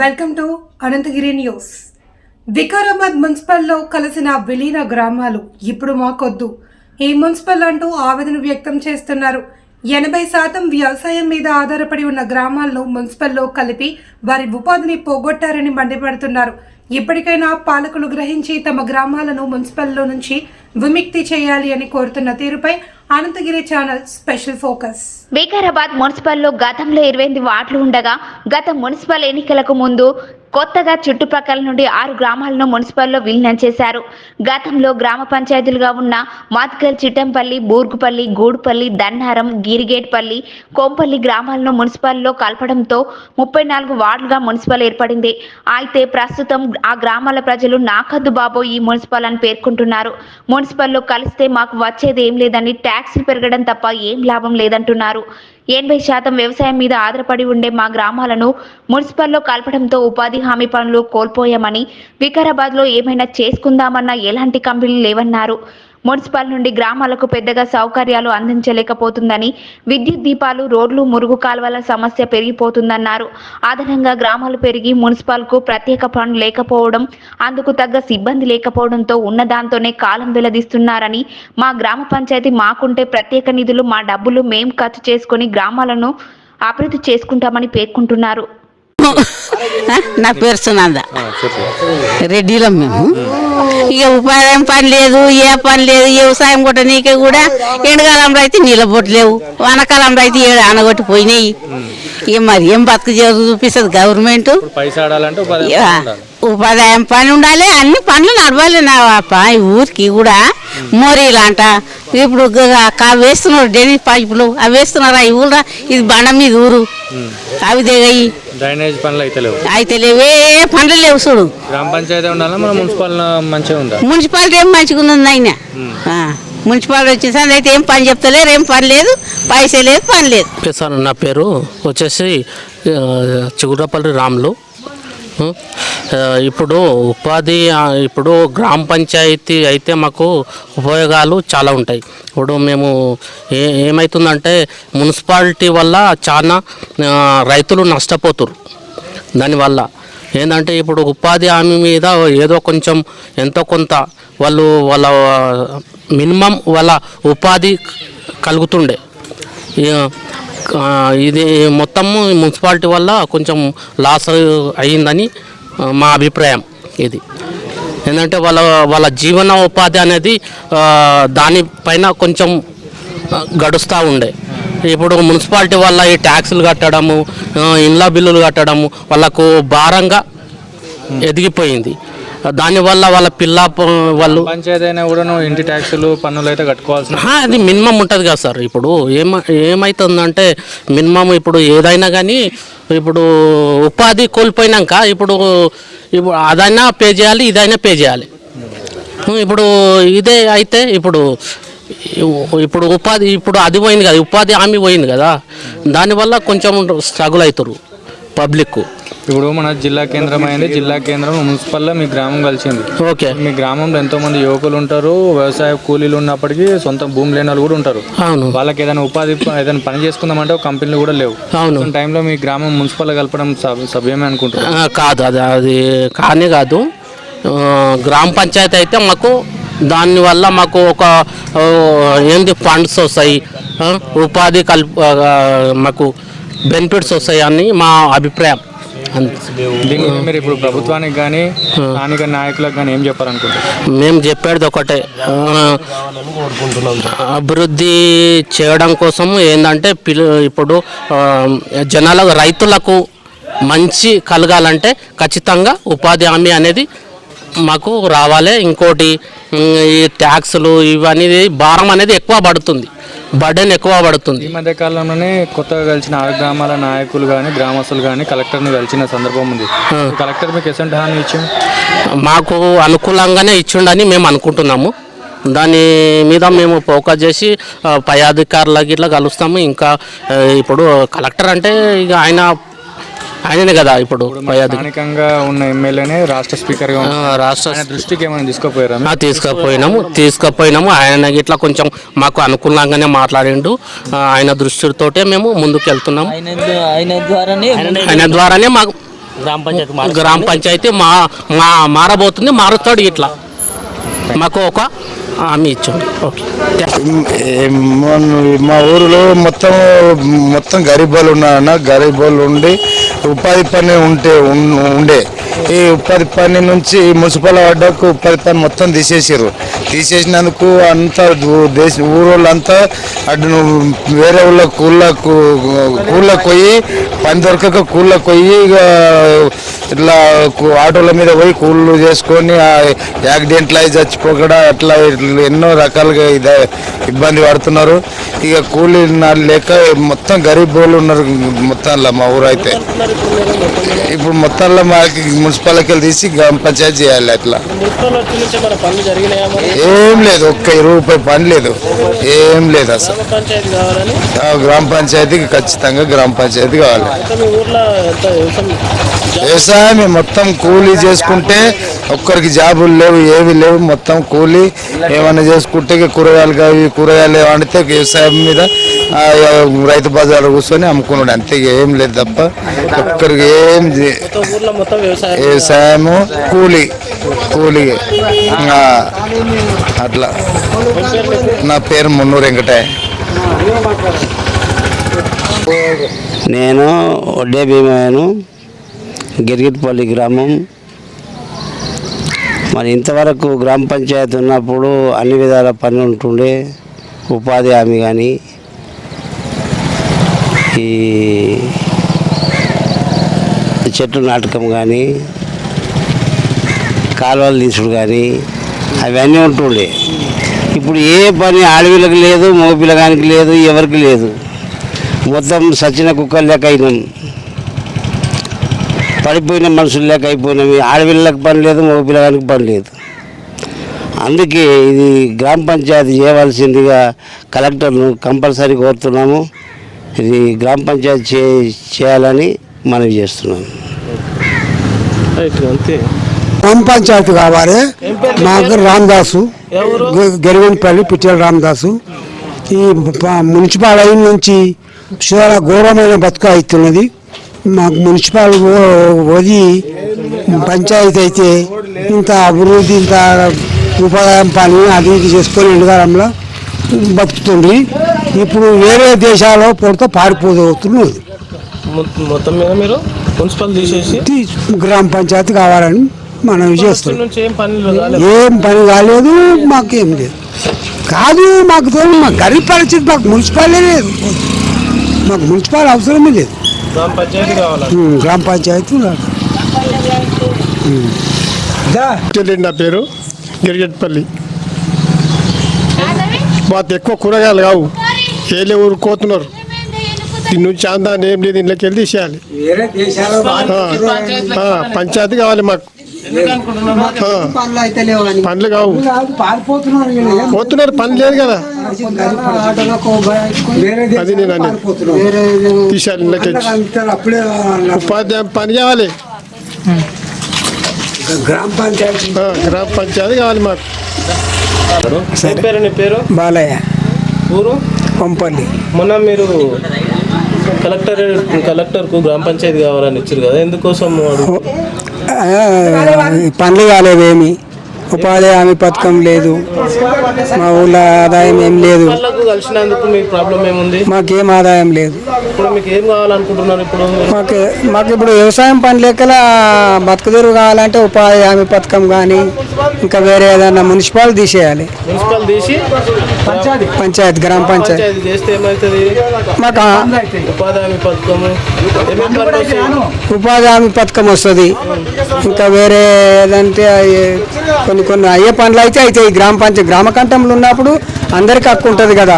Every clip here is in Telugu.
Welcome to Ananthagiri news Vikarabad మున్సిపల్లో కలిసిన విలీన గ్రామాలు ఇప్పుడు మాకొద్దు. ఈ మున్సిపల్ అంటూ ఆవేదన వ్యక్తం చేస్తున్నారు. ఎనభై శాతం వ్యవసాయం మీద ఆధారపడి ఉన్న గ్రామాలను మున్సిపల్లో కలిపి వారి ఉపాధిని పోగొట్టారని మండిపడుతున్నారు. ఇప్పటికైనా పాలకులు గ్రహించి తమ గ్రామాలను మున్సిపల్లో నుంచి విముక్తి చేయాలి అని కోరుతున్న తీరుపై Ananthagiri channel special focus. Vikarabad మున్సిపల్లో గతంలో ఇరవై ఎనిమిది వార్డులు ఉండగా గత మున్సిపల్ ఎన్నికలకు ముందు కొత్తగా చుట్టుప్రక్కల నుండి ఆరు గ్రామాలను మున్సిపల్లో విలీనం చేశారు. గతంలో గ్రామ పంచాయతీలుగా ఉన్న మాత్కల్ చిట్టంపల్లి బూర్గుపల్లి గూడుపల్లి దన్నారం గిరిగేట్పల్లి కోంపల్లి గ్రామాలను మున్సిపల్లో కలపడంతో ముప్పై నాలుగు వార్డులుగా మున్సిపల్ ఏర్పడింది. అయితే ప్రస్తుతం ఆ గ్రామాల ప్రజలు నాకద్దు బాబో ఈ మున్సిపల్ అని పేర్కొంటున్నారు. మున్సిపల్లో కలిస్తే మాకు వచ్చేది ఏం లేదని ట్యాక్సులు పెరగడం తప్ప ఏం లాభం లేదంటున్నారు. ఎనభై శాతం వ్యవసాయం మీద ఆధారపడి ఉండే మా గ్రామాలను మున్సిపల్లో కలపడంతో ఉపాధి హామీ పనులు కోల్పోయామని వికారాబాద్లో ఏమైనా చేసుకుందామన్నా ఎలాంటి కంపెనీలు లేవన్నారు. మున్సిపల్ నుండి గ్రామాలకు పెద్దగా సౌకర్యాలు అందించలేకపోతుందని విద్యుత్ దీపాలు రోడ్లు మురుగు కాలువల సమస్య పెరిగిపోతుందన్నారు. అదనంగా గ్రామాలు పెరిగి మున్సిపల్కు ప్రత్యేక పనులు లేకపోవడం అందుకు తగ్గ సిబ్బంది లేకపోవడంతో ఉన్న దాంతోనే కాలం వెలదిస్తున్నారని మా గ్రామ పంచాయతీ మాకుంటే ప్రత్యేక నిధులు మా డబ్బులు మేం ఖర్చు చేసుకొని గ్రామాలను అభివృద్ధి చేసుకుంటామని పేర్కొంటున్నారు. నా పేరు సునంద. రెడ్డిలం మేము. ఇక ఉపాయం పని లేదు ఏ పని లేదు వ్యవసాయం కూడా నీకే కూడా ఎండకాలంలో అయితే నీళ్ళ లేవు. వానకాలంలో అయితే ఏడు ఆనగొట్టి పోయినాయి. ఇక మరి ఏం బతుకు చూపిస్తుంది గవర్నమెంట్. ఇప్పుడు. ఉపాధ్యాయం పని ఉండాలి అన్ని పనులు నడవాలి నా పాప ఈ ఊరికి కూడా మోరీలంట. ఇప్పుడు కా వేస్తున్నారు డెని పైపులు. అవి వేస్తున్నారా ఈ ఊళ్ళో? ఇది బండ మీద ఊరు. అవి దిగయి. డ్రైనేజ్ పనులు అయితే లేవు. అయితే లేవే. పనులు లేవు చూడు. గ్రామ పంచాయతీ ఉండాలా మన మున్సిపల్ మంచిగా ఉందా? మున్సిపాలిటీ ఏం మంచిగా ఉంది అయినా మున్సిపాలిటీ వచ్చేసరికి అయితే ఏం పని చెప్తలేరు ఏం పని లేదు పైసే లేదు పని లేదు. సార్ నా పేరు వచ్చేసి చిగురపల్లి రాములు. ఇప్పుడు ఉపాధి ఇప్పుడు గ్రామ పంచాయతీ అయితే మాకు ఉపయోగాలు చాలా ఉంటాయి. ఇప్పుడు మేము ఏ ఏమవుతుందంటే మున్సిపాలిటీ వల్ల చాలా రైతులు నష్టపోతురు. దానివల్ల ఏంటంటే ఇప్పుడు ఉపాధి హామీ మీద ఏదో కొంచెం ఎంతో కొంత వాళ్ళు వాళ్ళ మినిమం వాళ్ళ ఉపాధి కలుగుతుండే. ఇది మొత్తము మున్సిపాలిటీ వల్ల కొంచెం లాస్ అయ్యిందని మా అభిప్రాయం ఇది. ఏంటంటే వాళ్ళ వాళ్ళ జీవన ఉపాధి అనేది దానిపైన కొంచెం గడుస్తూ ఉండే. ఇప్పుడు మున్సిపాలిటీ వల్ల ఈ ట్యాక్సులు కట్టడము ఇండ్ల బిల్లులు కట్టడము వాళ్ళకు భారంగా ఎదిగిపోయింది. దానివల్ల వాళ్ళ పిల్ల వాళ్ళు పంచాయతీ అయినా కూడా నువ్వు ఇంటి ట్యాక్సులు పన్నులు అయితే కట్టుకోవాల్సిన అది మినిమం ఉంటుంది కదా సార్. ఇప్పుడు ఏమ ఏమవుతుందంటే మినిమం ఇప్పుడు ఏదైనా కానీ ఇప్పుడు ఉపాధి కోల్పోయినాక ఇప్పుడు ఇప్పుడు అదైనా పే చేయాలి ఇదైనా పే చేయాలి. ఇప్పుడు ఇదే అయితే ఇప్పుడు ఇప్పుడు ఉపాధి ఇప్పుడు అది పోయింది కదా ఉపాధి హామీ పోయింది కదా దానివల్ల కొంచెం స్ట్రగుల్ అవుతారు పబ్లిక్ ఇప్పుడు మన జిల్లా కేంద్రం అయింది జిల్లా కేంద్రం మున్సిపల్లో మీ గ్రామం కలిసింది. ఓకే. మీ గ్రామంలో ఎంతో మంది యువకులు ఉంటారు వ్యవసాయ కూలీలు ఉన్నప్పటికీ సొంత భూమి లేని వాళ్ళు కూడా ఉంటారు. అవును. వాళ్ళకి ఏదైనా ఉపాధి ఏదైనా పని చేసుకుందామంటే కంపెనీలు కూడా లేవు. అవును. టైంలో మీ గ్రామం మున్సిపల్ కలపడం సభ్యమే అనుకుంటున్నారు ఆ, కాదు అది అది కానే కాదు. గ్రామ పంచాయతీ అయితే మాకు దానివల్ల మాకు ఒక ఏంది ఫండ్స్ వస్తాయి. ఉపాధి కల్ప మాకు బెనిఫిట్స్ వస్తాయి అని మా అభిప్రాయం. అంతే దీని గురించి మీరు ఇప్పుడు ప్రభుత్వానికి కానీ స్థానిక నాయకులకు కానీ ఏం చెప్పాలనుకుంటారు మేము చెప్పేది ఒకటే. అభివృద్ధి చేయడం కోసం ఏంటంటే పిల్ల ఇప్పుడు జనాలకు రైతులకు మంచి కలగాలంటే ఖచ్చితంగా ఉపాధి హామీ అనేది మాకు రావాలి. ఇంకోటి ఈ ట్యాక్సులు ఇవన్నీ భారం అనేది ఎక్కువ పడుతుంది. బర్డెన్ ఎక్కువ పడుతుంది. ఈ మధ్య కాలంలోనే కొత్తగా కలిసిన ఆరు గ్రామాల నాయకులు కానీ గ్రామస్తులు కానీ కలెక్టర్ని కలిసిన సందర్భం ఉంది. కలెక్టర్ మీకు ఎసంటి హామీ ఇచ్చాం మాకు అనుకూలంగానే ఇచ్చిండని మేము అనుకుంటున్నాము. దాని మీద మేము ఫోకస్ చేసి పై అధికారులకి ఇట్లా కలుస్తాము. ఇంకా ఇప్పుడు కలెక్టర్ అంటే ఇక ఆయన ఆయననే కదా ఇప్పుడు స్థానికంగా ఉన్న ఎమ్మెల్యేనే రాష్ట్ర ఉన్నారు. రాష్ట్ర దృష్టికి ఏమైనా తీసుకోపోయారా? తీసుకుపోయినాము తీసుకుపోయినాము. ఆయన ఇట్లా కొంచెం మాకు అనుకూలంగానే మాట్లాడిండు. ఆయన దృష్టితోటే మేము ముందుకు వెళ్తున్నాము ఆయన ఆయన ద్వారానే ఆయన ద్వారానే మాకు గ్రామ పంచాయతీ గ్రామ పంచాయతీ మా మా మారబోతుంది మారుతాడు ఇట్లా. మాకు ఒక హామీ ఇచ్చాం ఓకే. మా ఊరిలో మొత్తం మొత్తం గరీబ్ వాళ్ళు ఉన్నారన్న గరీబ్ వాళ్ళు ఉండి ఉపాధి పని ఉంటే ఉండే. ఈ ఉపాధి పని నుంచి మున్సిపల్ అడ్డకు ఉపాధి పని మొత్తం తీసేసారు తీసేసినందుకు అంతా దేశ ఊరోళ్ళంతా అటు వేరే ఊళ్ళ కూళ్ళకు కూళ్ళకు పోయి పని దొరకక కూళ్ళకు పోయి ఇక ఇట్లా ఆటోల మీద పోయి కూళ్ళు చేసుకొని యాక్సిడెంట్లు అయి చచ్చిపోకడా అట్లా ఎన్నో రకాలుగా ఇది ఇబ్బంది పడుతున్నారు. ఇక కూలీ లేక మొత్తం గరీబ్ వాళ్ళు ఉన్నారు మొత్తంలో మా ఊరు అయితే ఇప్పుడు మొత్తంలో మాకి మున్సిపాలిటీకి వెళ్ళి తీసి గ్రామ పంచాయతీ చేయాలి అట్లా. ఏం లేదు ఒక్క ఇరవై రూపాయి పని లేదు. ఏం లేదు అసలు. గ్రామ పంచాయతీకి ఖచ్చితంగా గ్రామ పంచాయతీ కావాలి. వ్యవసాయం? మొత్తం కూలీ చేసుకుంటే ఒక్కరికి జాబులు లేవు ఏవి లేవు మొత్తం కూలి ఏమైనా చేసుకుంటే కూరగాయలు కావి కూరగాయలు ఏమంటే వ్యవసాయం మీద రైతు బజార్ కూర్చొని అమ్ముకున్నాడు. అంతే ఇక ఏం లేదు తప్ప ఒక్కరికి ఏం వ్యవసాయము కూలి కూలి. అట్లా. నా పేరు మున్నూరు వెంకటయ్య. నేను ఒడ్డే భీమయ్యను గిరిగిట్పల్లి గ్రామం మరి ఇంతవరకు గ్రామ పంచాయతీ ఉన్నప్పుడు అన్ని విధాల పనులు ఉంటుండే ఉపాధి హామీ కానీ ఈ చెట్టు నాటకం కానీ కాలువలు తీసుడు కానీ అవన్నీ ఉంటుండే. ఇప్పుడు ఏ పని ఆడవిలకు లేదు మగపిల్లగానికి లేదు ఎవరికి లేదు. మొత్తం సచిన కుక్కలు లెక్క అయినాం. పడిపోయిన మనుషులు లెక్క అయిపోయినాం ఆడపిల్లలకు పని లేదు మగపిల్లగానికి పని లేదు. అందుకే ఇది గ్రామ పంచాయతీ చేయవలసిందిగా కలెక్టర్ను కంపల్సరీ కోరుతున్నాము. ఇది గ్రామ పంచాయతీ చే చేయాలని మనవి చేస్తున్నాము గ్రామ పంచాయతీ కావాలి. మాకు రామదాసు. గెలివెనపల్లి పిట్టల రామదాసు. ఈ ప- మున్సిపల్ అయిన నుంచి చాలా ఘోరమైన బతుక అవుతున్నది మాకు మున్సిపల్ వది పంచాయతీ అయితే ఇంత అభివృద్ధి ఇంత ఉపాధి పని ఇది చేసుకొని ఎండకాలంలో బతుకుతుంది. ఇప్పుడు వేరే దేశాల్లో పొడితే పారిపోతున్నది మొత్తం మీద మీరు మున్సిపల్ తీసేసి? గ్రామ పంచాయతీ కావాలని మనం చేస్తున్నాం ఏం పని కాలేదు మాకేం లేదు. కాదు మాకు తెలియదు మా గరీబ్ పరిస్థితి మాకు మున్సిపాలే లేదు. మాకు మున్సిపల్ అవసరమే లేదు. గ్రామ పంచాయతీ కావాలి? గ్రామ నా పేరు గిరిగట్పల్లి మాకు ఎక్కువ కూరగాయలు కావు. ఏలే ఊరు కోతున్నారు. దీని నుంచి అందాన్ని ఏం లేదు ఇంట్లోకి వెళ్ళి తీసేయాలి. పంచాయతీ కావాలి మాకు. ఆ, పనులు కావు. పోతున్నారు పని లేదు కదా. అది నేను అనేది ఉపాధ్యాయ పని కావాలి. గ్రామ పంచాయతీ. ఆ, గ్రామ పంచాయతీ కావాలి మాకు. పేరు? బాలయ్య. ఊరు? పంపల్లి. మొన్న మీరు కలెక్టర్ కలెక్టర్కు గ్రామ పంచాయతీ కావాలని ఇచ్చారు కదా ఎందుకోసం పనులు కాలేదేమి? ఉపాధి హామీ పథకం లేదు. మా ఊళ్ళో ఆదాయం ఏం లేదు. కలిసినందుకు మీకు ప్రాబ్లం ఏముంది? మాకేం ఆదాయం లేదు. ఇప్పుడు మీకు ఏం కావాలనుకుంటున్నారు ఇప్పుడు? మాకు మాకు ఇప్పుడు వ్యవసాయం పని లెక్కల బతుకుదెరువు కావాలంటే ఉపాధి హామీ పథకం కానీ ఇంకా వేరే ఏదైనా మున్సిపాల్ తీసేయాలి. మున్సిపల్ తీసి పంచాయతీ. గ్రామ పంచాయతీ. పంచాయతీ చేస్తే ఏమవుతుంది మాకు ఉపాధి హామీ వస్తాయి? ఉపాధి హామీ పథకం వస్తుంది. ఇంకా వేరే ఏదంటే కొన్ని కొన్ని అయ్యే పనులు అయితే అయితే ఈ గ్రామ పంచాయతీ గ్రామ కంఠంలో ఉన్నప్పుడు అందరికి హక్కు ఉంటుంది కదా.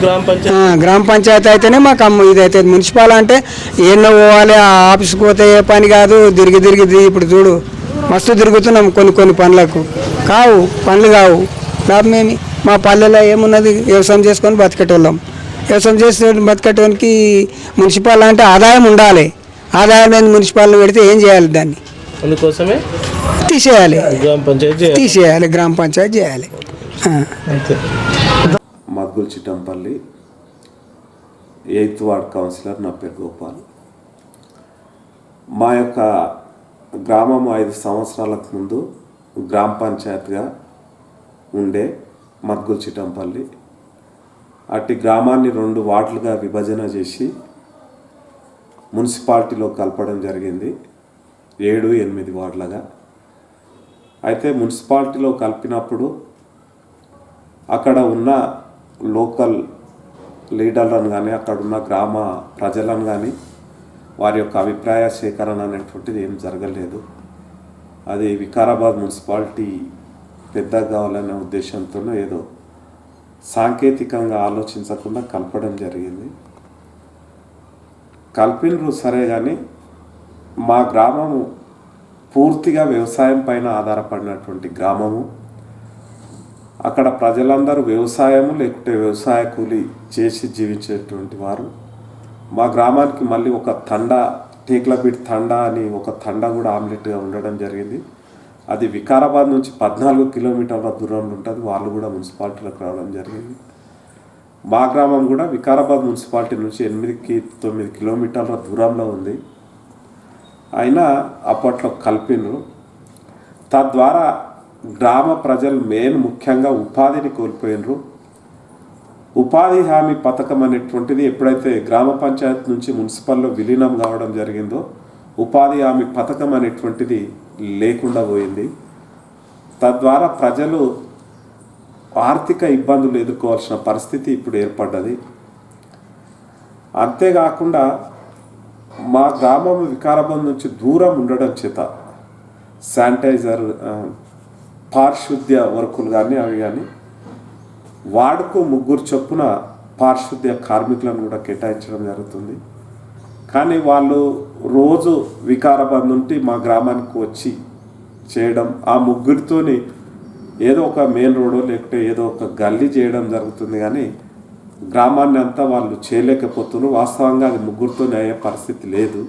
గ్రామ పంచాయతీ. ఆ, గ్రామ పంచాయతీ అయితేనే మాకు అమ్మ ఇదైతే మున్సిపల్ అంటే ఎన్నో పోవాలి ఆ ఆఫీస్కి పోతే ఏ పని కాదు తిరిగి తిరిగి ఇప్పుడు చూడు మస్తు తిరుగుతున్నాం కొన్ని కొన్ని పనులకు. కావు పనులు కావు. లాభమేమి మా పల్లెలో ఏమున్నది? వ్యవసాయం చేసుకొని బతికేటోళ్ళం. వ్యవసాయం చేసే బతికేటోనికి మున్సిపల్ అంటే ఆదాయం ఉండాలి. ఆదాయం లేని మున్సిపాలిటీ పెడితే ఏం చేయాలి దాన్ని? అందుకోసమే తీసేయాలి. గ్రామ పంచాయతీ చేయాలి. తీసేయాలి గ్రామ పంచాయతీ చేయాలి. Madgul Chittampalli eighth ward councillor నా పేరు గోపాల్. మా యొక్క గ్రామం ఐదు సంవత్సరాలకు ముందు గ్రామ పంచాయత్గా ఉండే మద్గుల్ చిటంపల్లి అట్టి గ్రామాన్ని రెండు వార్డులుగా విభజన చేసి మున్సిపాలిటీలో కలపడం జరిగింది. ఏడు ఎనిమిది వార్డులుగా. అయితే మున్సిపాలిటీలో కలిపినప్పుడు అక్కడ ఉన్న లోకల్ లీడర్లను కానీ అక్కడ ఉన్న గ్రామ ప్రజలను కానీ వారి యొక్క అభిప్రాయ సేకరణ అనేటువంటిది ఏం జరగలేదు. అది వికారాబాద్ మున్సిపాలిటీ పెద్దగా కావాలనే ఉద్దేశంతో ఏదో సాంకేతికంగా ఆలోచించకుండా కలపడం జరిగింది. కలిపినరు సరే కానీ మా గ్రామము పూర్తిగా వ్యవసాయం పైన ఆధారపడినటువంటి గ్రామము. అక్కడ ప్రజలందరూ వ్యవసాయము లేకుంటే వ్యవసాయ కూలి చేసి జీవించేటువంటి వారు. మా గ్రామానికి మళ్ళీ ఒక తండ టేక్లబిట్ తండ అని ఒక తండ కూడా ఆమ్లెట్గా ఉండడం జరిగింది. అది వికారాబాద్ నుంచి పద్నాలుగు కిలోమీటర్ల దూరంలో ఉంటుంది. వాళ్ళు కూడా మున్సిపాలిటీలోకి రావడం జరిగింది. మా గ్రామం కూడా వికారాబాద్ మున్సిపాలిటీ నుంచి ఎనిమిదికి తొమ్మిది కిలోమీటర్ల దూరంలో ఉంది. అయినా అప్పట్లో కల్పిండ్రు తద్వారా గ్రామ ప్రజలు మెయిన్ ముఖ్యంగా ఉపాధిని కోల్పోయినరు. ఉపాధి హామీ పథకం అనేటువంటిది ఎప్పుడైతే గ్రామ పంచాయత్ నుంచి మున్సిపల్లో విలీనం కావడం జరిగిందో ఉపాధి హామీ పథకం అనేటువంటిది లేకుండా పోయింది. తద్వారా ప్రజలు ఆర్థిక ఇబ్బందులు ఎదుర్కోవాల్సిన పరిస్థితి ఇప్పుడు ఏర్పడ్డది. అంతేకాకుండా మా గ్రామం వికారాబాద్ నుంచి దూరం ఉండడం చేత శానిటైజర్ పారిశుద్ధ్య వర్కులు కానీ అవి కానీ వాడుకు ముగ్గురు చొప్పున పారిశుద్ధ్య కార్మికులను కూడా కేటాయించడం జరుగుతుంది. కానీ వాళ్ళు రోజు వికారాబాద్ నుండి మా గ్రామానికి వచ్చి చేయడం ఆ ముగ్గురితోని ఏదో ఒక మెయిన్ రోడ్ లేకుంటే ఏదో ఒక గల్లీ చేయడం జరుగుతుంది కానీ గ్రామాన్ని అంతా వాళ్ళు చేయలేకపోతున్నారు. వాస్తవంగా అది ముగ్గురుతోనే అయ్యే పరిస్థితి లేదు.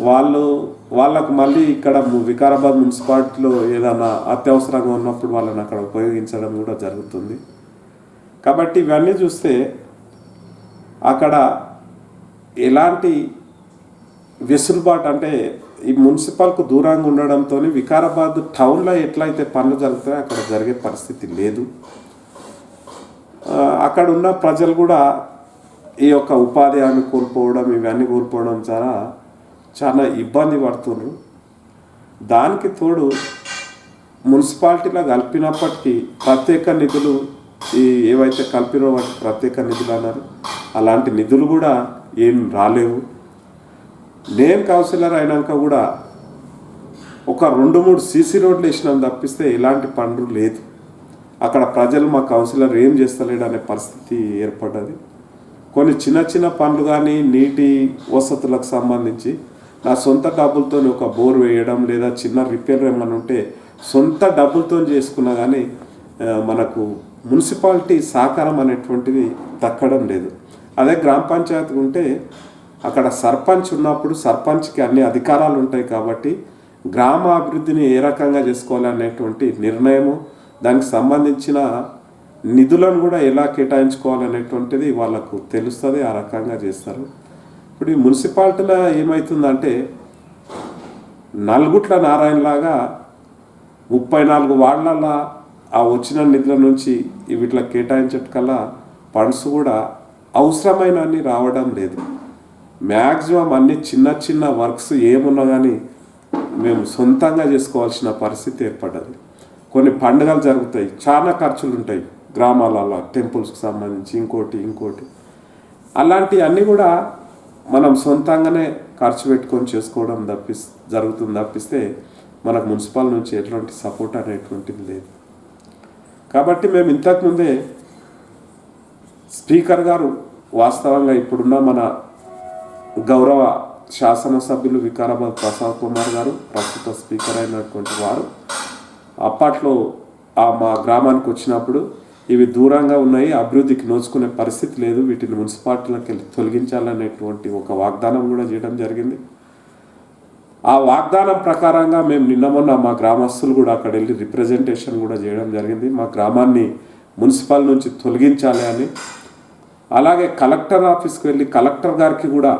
వాళ్ళు వాళ్ళకు మళ్ళీ ఇక్కడ ము- వికారాబాద్ మున్సిపాలిటీలో ఏదైనా అత్యవసరంగా ఉన్నప్పుడు వాళ్ళని అక్కడ ఉపయోగించడం కూడా జరుగుతుంది. కాబట్టి ఇవన్నీ చూస్తే అక్కడ ఎలాంటి వెసులుబాటు అంటే ఈ మున్సిపల్కు దూరంగా ఉండడంతో వికారాబాద్ టౌన్లో ఎట్లయితే పనులు జరుగుతాయో అక్కడ జరిగే పరిస్థితి లేదు. అక్కడ ఉన్న ప్రజలు కూడా ఈ యొక్క ఉపాధి హామీ కోల్పోవడం ఇవన్నీ కోల్పోవడం చాలా చాలా ఇబ్బంది పడుతున్నారు దానికి తోడు మున్సిపాలిటీలో కలిపినప్పటికీ ప్రత్యేక నిధులు ఈ ఏవైతే కలిపినో వాటికి ప్రత్యేక నిధులు అన్నారు. అలాంటి నిధులు కూడా ఏం రాలేవు. నేను కౌన్సిలర్ అయినాక కూడా ఒక రెండు మూడు సీసీ రోడ్లు వేసినాం తప్పిస్తే ఎలాంటి పనులు లేదు. అక్కడ ప్రజలు మా కౌన్సిలర్ ఏం చేస్తలేడు అనే పరిస్థితి ఏర్పడ్డది. కొన్ని చిన్న చిన్న పనులు కానీ నీటి వసతులకు సంబంధించి నా సొంత డబ్బులతో ఒక బోర్ వేయడం లేదా చిన్న రిపేర్ ఏమైనా ఉంటే సొంత డబ్బులతో చేసుకున్నా కానీ మనకు మున్సిపాలిటీ సహకారం అనేటువంటిది దక్కడం లేదు. అదే గ్రామ పంచాయతీ ఉంటే అక్కడ సర్పంచ్ ఉన్నప్పుడు సర్పంచ్కి అన్ని అధికారాలు ఉంటాయి కాబట్టి గ్రామ అభివృద్ధిని ఏ రకంగా చేసుకోవాలి అనేటువంటి నిర్ణయము దానికి సంబంధించిన నిధులను కూడా ఎలా కేటాయించుకోవాలనేటువంటిది వాళ్ళకు తెలుస్తుంది ఆ రకంగా చేస్తారు. ఇప్పుడు ఈ మున్సిపాలిటీలో ఏమవుతుందంటే నలుగుట్ల నారాయణలాగా ముప్పై నాలుగు వార్డులలో ఆ వచ్చిన నిధుల నుంచి వీటిలో కేటాయించటకల్లా ఫండ్స్ కూడా అవసరమైన రావడం లేదు. మ్యాక్సిమం అన్ని చిన్న చిన్న వర్క్స్ ఏమున్నా కానీ మేము సొంతంగా చేసుకోవాల్సిన పరిస్థితి ఏర్పడ్డది. కొన్ని పండుగలు జరుగుతాయి. చాలా ఖర్చులు ఉంటాయి గ్రామాలలో టెంపుల్స్కి సంబంధించి ఇంకోటి ఇంకోటి. అలాంటివన్నీ కూడా మనం సొంతంగానే ఖర్చు పెట్టుకొని చేసుకోవడం తప్పి జరుగుతుంది తప్పిస్తే మనకు మున్సిపల్ నుంచి ఎటువంటి సపోర్ట్ అనేటువంటిది లేదు. కాబట్టి మేము ఇంతకుముందే స్పీకర్ గారు వాస్తవంగా ఇప్పుడున్న మన గౌరవ శాసనసభ్యులు వికారాబాద్ ప్రసాద్ కుమార్ గారు ప్రస్తుత స్పీకర్ అయినటువంటి వారు అప్పట్లో ఆ మా గ్రామానికి వచ్చినప్పుడు ఇవి దూరంగా ఉన్నాయి అభివృద్ధికి నోచుకునే పరిస్థితి లేదు వీటిని మున్సిపాలిటీలకు వెళ్ళి తొలగించాలనేటువంటి ఒక వాగ్దానం కూడా చేయడం జరిగింది. ఆ వాగ్దానం ప్రకారంగా మేము నిన్న మొన్న మా గ్రామస్తులు కూడా అక్కడ వెళ్ళి రిప్రజెంటేషన్ కూడా చేయడం జరిగింది. మా గ్రామాన్ని మున్సిపల్ నుంచి తొలగించాలి అని. అలాగే కలెక్టర్ ఆఫీస్కి వెళ్ళి కలెక్టర్ గారికి కూడా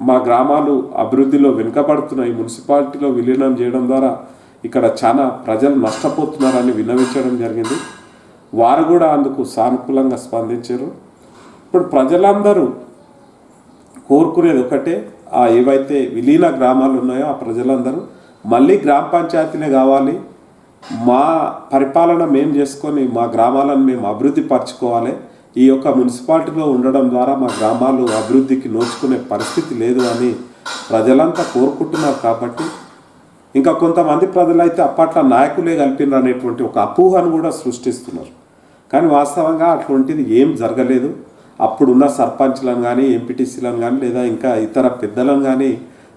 మా గ్రామాలు అభివృద్ధిలో వెనుకబడుతున్నాయి మున్సిపాలిటీలో విలీనం చేయడం ద్వారా ఇక్కడ చాలా ప్రజలు నష్టపోతున్నారని విన్నవించడం జరిగింది. వారు కూడా అందుకు సానుకూలంగా స్పందించారు. ఇప్పుడు ప్రజలందరూ కోరుకునేది ఒకటే ఆ ఏవైతే విలీన గ్రామాలు ఉన్నాయో ఆ ప్రజలందరూ మళ్ళీ గ్రామ పంచాయతీలే కావాలి. మా పరిపాలన మేము చేసుకొని మా గ్రామాలను మేము అభివృద్ధి పరచుకోవాలి. ఈ యొక్క మున్సిపాలిటీలో ఉండడం ద్వారా మా గ్రామాలు అభివృద్ధికి నోచుకునే పరిస్థితి లేదు అని ప్రజలంతా కోరుకుంటున్నారు కాబట్టి ఇంకా కొంతమంది ప్రజలైతే అప్పట్లో నాయకులే కలిపినారు అనేటువంటి ఒక అపోహను కూడా సృష్టిస్తున్నారు. కానీ వాస్తవంగా అటువంటిది ఏం జరగలేదు. అప్పుడున్న సర్పంచ్లను కానీ ఎంపీటీసీలను కానీ లేదా ఇంకా ఇతర పెద్దలను కానీ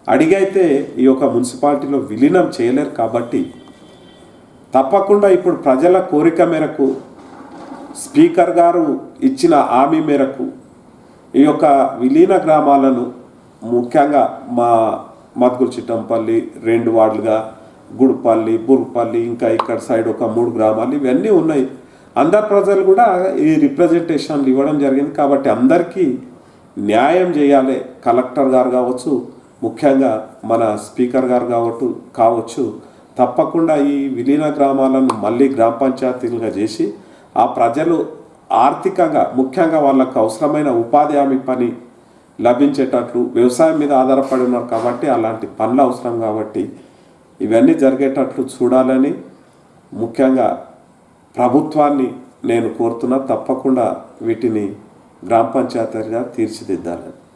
అడిగైతే ఈ యొక్క మున్సిపాలిటీలో విలీనం చేయలేరు కాబట్టి తప్పకుండా ఇప్పుడు ప్రజల కోరిక మేరకు స్పీకర్ గారు ఇచ్చిన హామీ మేరకు ఈ యొక్క విలీన గ్రామాలను ముఖ్యంగా మా మద్గుల్ చిట్టంపల్లి రెండు వార్డులుగా గుడిపల్లి బుర్పల్లి ఇంకా ఇక్కడ సైడ్ ఒక మూడు గ్రామాలు ఇవన్నీ ఉన్నాయి. అందరు ప్రజలు కూడా ఈ రిప్రజెంటేషన్లు ఇవ్వడం జరిగింది కాబట్టి అందరికీ న్యాయం చేయాలి. కలెక్టర్ గారు కావచ్చు ముఖ్యంగా మన స్పీకర్ గారు కావచ్చు కావచ్చు తప్పకుండా ఈ విలీన గ్రామాలను మళ్ళీ గ్రామ పంచాయతీలుగా చేసి ఆ ప్రజలు ఆర్థికంగా ముఖ్యంగా వాళ్ళకు అవసరమైన ఉపాధి హామీ పని లభించేటట్లు వ్యవసాయం మీద ఆధారపడి ఉన్నారు కాబట్టి అలాంటి పనులు అవసరం కాబట్టి ఇవన్నీ జరిగేటట్లు చూడాలని ముఖ్యంగా ప్రభుత్వాన్ని నేను కోరుతున్నా తప్పకుండా వీటిని గ్రామ పంచాయతీగా తీర్చిదిద్దాలని.